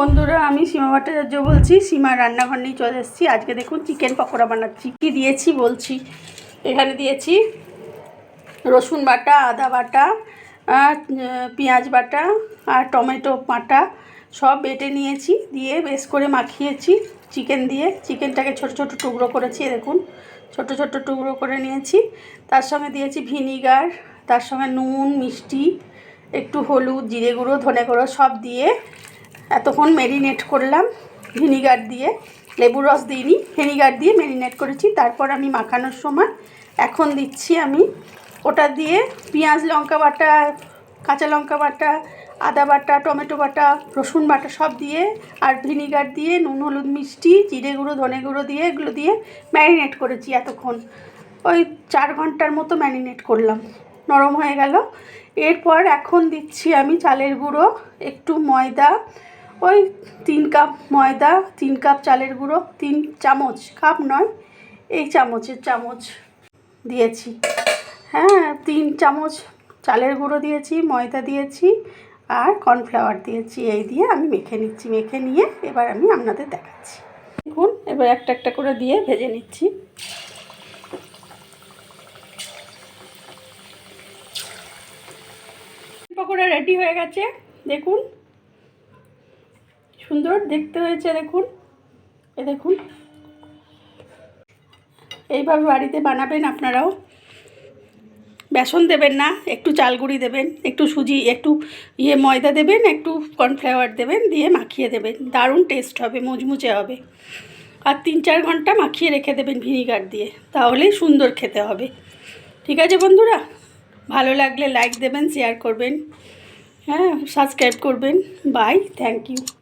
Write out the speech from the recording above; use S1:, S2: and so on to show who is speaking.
S1: বন্ধুরা, আমি সীমা ভট্টাচার্য বলছি। সীমা রান্নাঘর নিয়ে চলে এসেছি। আজকে দেখুন চিকেন পকোড়া বানাচ্ছি। কী দিয়েছি বলছি? এখানে দিয়েছি রসুন বাটা, আদা বাটা, আর পেঁয়াজ বাটা, আর টমেটো বাটা। সব বেটে নিয়েছি, দিয়ে বেশ করে মাখিয়েছি চিকেন দিয়ে। চিকেনটাকে ছোট ছোট টুকরো করেছি দেখুন। ছোট ছোট টুকরো করে নিয়েছি। তার সঙ্গে দিয়েছি ভিনিগার, তার সঙ্গে নুন, মিষ্টি, একটু হলুদ, জিরে গুঁড়ো, ধনে গুঁড়ো সব দিয়ে এতক্ষণ ম্যারিনেট করলাম ভিনিগার দিয়ে লেবু রস দিইনি ভিনিগার দিয়ে ম্যারিনেট করেছি। তারপর আমি মাখানোর সময় এখন দিচ্ছি আমি ওটা দিয়ে পেঁয়াজ লঙ্কা বাটা, কাঁচা লঙ্কা বাটা, আদা বাটা, টমেটো বাটা, রসুন বাটা সব দিয়ে আর ভিনিগার দিয়ে নুন, হলুদ, মিষ্টি, জিরে গুঁড়ো, ধনে গুঁড়ো দিয়ে এগুলো দিয়ে ম্যারিনেট করেছি এতক্ষণ। ওই চার ঘণ্টার মতো ম্যারিনেট করলাম। নরম হয়ে গেল। এরপর এখন দিচ্ছি আমি চালের গুঁড়ো, একটু ময়দা ওই তিন কাপ ময়দা, তিন কাপ চালের গুঁড়ো, তিন চামচ কাপ নয়, এই চামচের চামচ দিয়েছি। হ্যাঁ তিন চামচ চালের গুঁড়ো দিয়েছি, ময়দা দিয়েছি আর কর্নফ্লাওয়ার দিয়েছি। এই দিয়ে আমি মেখে নিচ্ছি, মেখে নিয়ে এবার আমি আপনাদের দেখাচ্ছি। দেখুন, এবার একটা একটা করে দিয়ে ভেজে নিচ্ছি। পকোড়া রেডি হয়ে গেছে। দেখুন সুন্দর দেখতে হয়েছে, দেখুন। এ দেখুন। এইভাবে বাড়িতে বানাবেন আপনারাও। বেসন দেবেন না, একটু চালগুড়ি দেবেন, একটু সুজি, একটু ইয়ে ময়দা দেবেন, একটু কর্নফ্লাওয়ার দেবেন, দিয়ে মাখিয়ে দেবেন। দারুণ টেস্ট হবে, মুচমুচে হবে। আর তিন চার ঘণ্টা মাখিয়ে রেখে দেবেন ভিনিগার দিয়ে, তাহলেই সুন্দর খেতে হবে। ঠিক আছে বন্ধুরা? ভালো লাগলে লাইক দেবেন শেয়ার করবেন। হ্যাঁ সাবস্ক্রাইব করবেন। Bye thank you